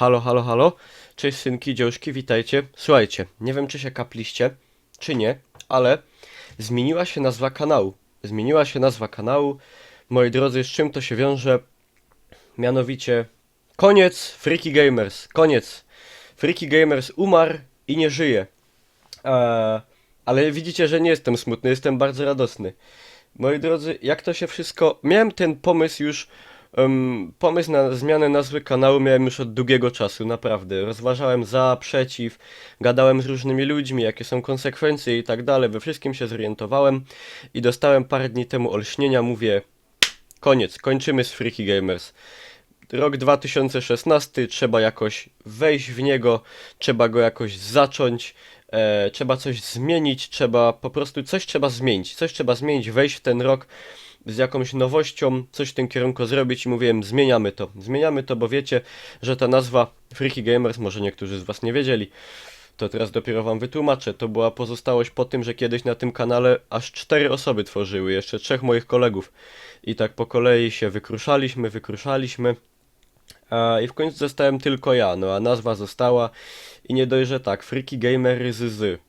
Halo, halo, halo. Cześć synki, dziążki, witajcie. Słuchajcie, nie wiem czy się kapliście, czy nie, ale zmieniła się nazwa kanału. Zmieniła się nazwa kanału. Moi drodzy, z czym to się wiąże? Mianowicie koniec Freaky Gamers. Koniec. Freaky Gamers umarł i nie żyje. Eee, ale widzicie, że nie jestem smutny, jestem bardzo radosny. Moi drodzy, jak to się wszystko. Miałem ten pomysł już. Em, pomysł na zmianę nazwy kanału miałem już od długiego czasu, naprawdę. Rozważałem za, przeciw, gadałem z różnymi ludźmi, jakie są konsekwencje i tak dalej. We wszystkim się zorientowałem i dostałem parę dni temu olśnienia. Mówię, koniec, kończymy z Freaky Gamers. Rok 2016, trzeba jakoś wejść w niego, trzeba go jakoś zacząć, e, trzeba coś zmienić, trzeba po prostu coś trzeba zmienić, coś trzeba zmienić, wejść w ten rok z jakąś nowością, coś w tym kierunku zrobić i mówiłem, zmieniamy to, zmieniamy to, bo wiecie, że ta nazwa Freaky Gamers, może niektórzy z was nie wiedzieli, to teraz dopiero wam wytłumaczę, to była pozostałość po tym, że kiedyś na tym kanale aż cztery osoby tworzyły, jeszcze trzech moich kolegów i tak po kolei się wykruszaliśmy, wykruszaliśmy, I w końcu zostałem tylko ja, no a nazwa została i nie dość, tak, Freaky Gamer z.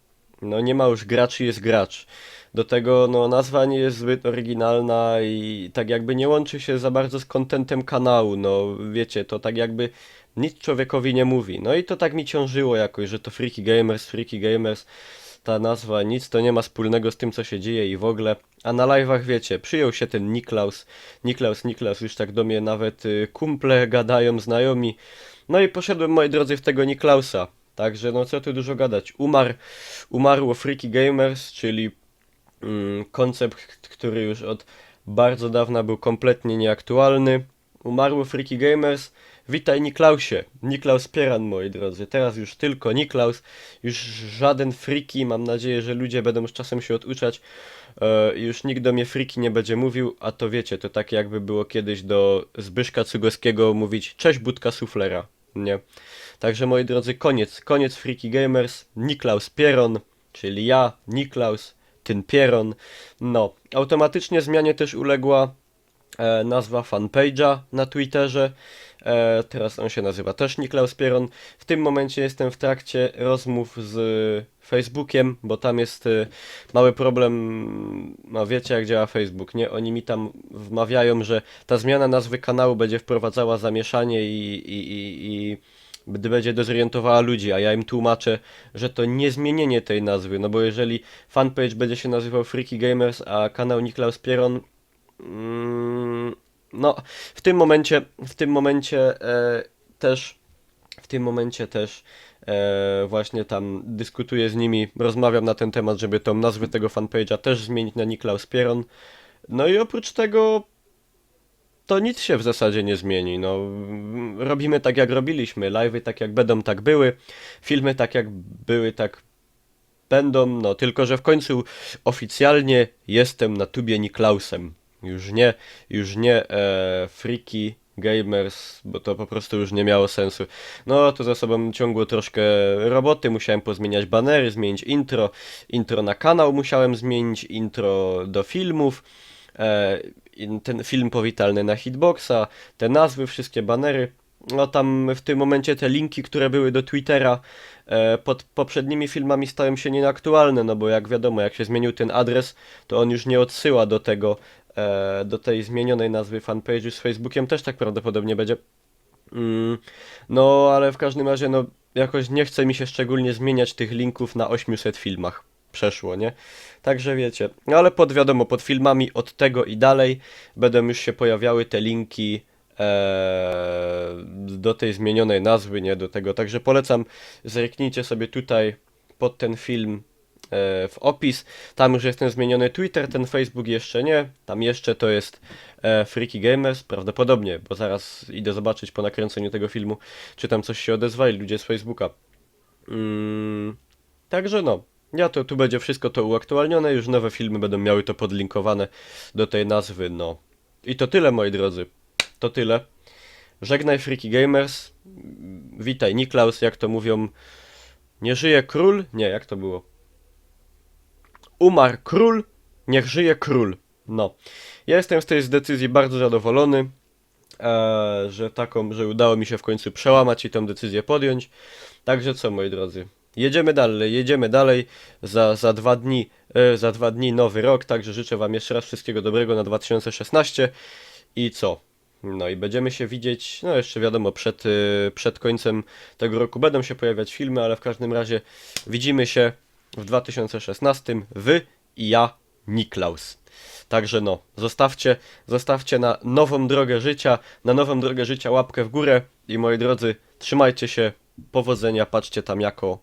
No nie ma już graczy, jest gracz. Do tego no nazwa nie jest zbyt oryginalna i tak jakby nie łączy się za bardzo z kontentem kanału, no wiecie, to tak jakby nic człowiekowi nie mówi. No i to tak mi ciążyło jakoś, że to Freaky Gamers, Freaky Gamers, ta nazwa nic to nie ma wspólnego z tym co się dzieje i w ogóle. A na live'ach wiecie, przyjął się ten Niklaus, Niklaus, Niklaus, już tak do mnie nawet y, kumple gadają, znajomi. No i poszedłem moi drodzy w tego Niklausa. Także no co tu dużo gadać. Umarł, umarło Freaky Gamers, czyli koncept, który już od bardzo dawna był kompletnie nieaktualny. Umarło Freaky Gamers. Witaj Niklausie. Niklaus Pieran, moi drodzy. Teraz już tylko Niklaus. Już żaden Freaky. Mam nadzieję, że ludzie będą z czasem się oduczać. E, już nikt do mnie Freaky nie będzie mówił, a to wiecie, to tak jakby było kiedyś do Zbyszka Cugowskiego mówić Cześć Budka Suflera. Nie. Także moi drodzy, koniec. Koniec Freaky Gamers. Niklaus Pieron, czyli ja, Niklaus, ten Pieron. No, automatycznie zmianie też uległa e, nazwa fanpage'a na Twitterze. E, teraz on się nazywa też Niklaus Pieron. W tym momencie jestem w trakcie rozmów z Facebookiem, bo tam jest e, mały problem. No wiecie jak działa Facebook, nie? Oni mi tam wmawiają, że ta zmiana nazwy kanału będzie wprowadzała zamieszanie i, i, i, i gdy będzie dezorientowała ludzi, a ja im tłumaczę, że to nie zmienienie tej nazwy, no bo jeżeli fanpage będzie się nazywał Freaky Gamers, a kanał Niklaus Pieron mm, no, w tym momencie, w tym momencie e, też, w tym momencie też e, właśnie tam dyskutuję z nimi, rozmawiam na ten temat, żeby tą nazwę tego fanpage'a też zmienić na Niklaus Pieron. No i oprócz tego to nic się w zasadzie nie zmieni. No, robimy tak jak robiliśmy, live'y tak jak będą, tak były, filmy tak jak były, tak będą, no tylko że w końcu oficjalnie jestem na tubie Niklausem. Już nie, już nie e, Freaky Gamers, bo to po prostu już nie miało sensu. No to za sobą ciągło troszkę roboty, musiałem pozmieniać banery, zmienić intro, intro na kanał musiałem zmienić, intro do filmów, e, ten film powitalny na hitboxa, te nazwy, wszystkie banery. No tam w tym momencie te linki, które były do Twittera e, pod poprzednimi filmami stają się nieaktualne, no bo jak wiadomo, jak się zmienił ten adres, to on już nie odsyła do tego, e, do tej zmienionej nazwy fanpage'u z Facebookiem, też tak prawdopodobnie będzie. Mm, no, ale w każdym razie, no, jakoś nie chce mi się szczególnie zmieniać tych linków na 800 filmach. Przeszło, nie? Także wiecie. No, ale pod wiadomo, pod filmami od tego i dalej będą już się pojawiały te linki e, do tej zmienionej nazwy, nie? Do tego. Także polecam, zerknijcie sobie tutaj pod ten film e, w opis. Tam już jest ten zmieniony Twitter, ten Facebook jeszcze nie. Tam jeszcze to jest e, Freaky Gamers, prawdopodobnie, bo zaraz idę zobaczyć po nakręceniu tego filmu, czy tam coś się odezwali ludzie z Facebooka. Mm, także no, ja to tu będzie wszystko to uaktualnione, już nowe filmy będą miały to podlinkowane do tej nazwy, no. I to tyle moi drodzy. To tyle. Żegnaj Freaky Gamers. Witaj Niklaus, jak to mówią. Nie żyje król? Nie, jak to było? Umarł król, niech żyje król. No. Ja jestem z tej decyzji bardzo zadowolony. e, że taką, że udało mi się w końcu przełamać i tę decyzję podjąć. Także co, moi drodzy, jedziemy dalej, jedziemy dalej. Za, za dwa dni, e, za dwa dni nowy rok, także życzę Wam jeszcze raz wszystkiego dobrego na 2016 i co? No i będziemy się widzieć, no jeszcze wiadomo, przed, y, przed końcem tego roku będą się pojawiać filmy, ale w każdym razie widzimy się w 2016, Wy i ja, Niklaus. Także no, zostawcie, zostawcie na nową drogę życia, na nową drogę życia łapkę w górę i moi drodzy, trzymajcie się, powodzenia, patrzcie tam jako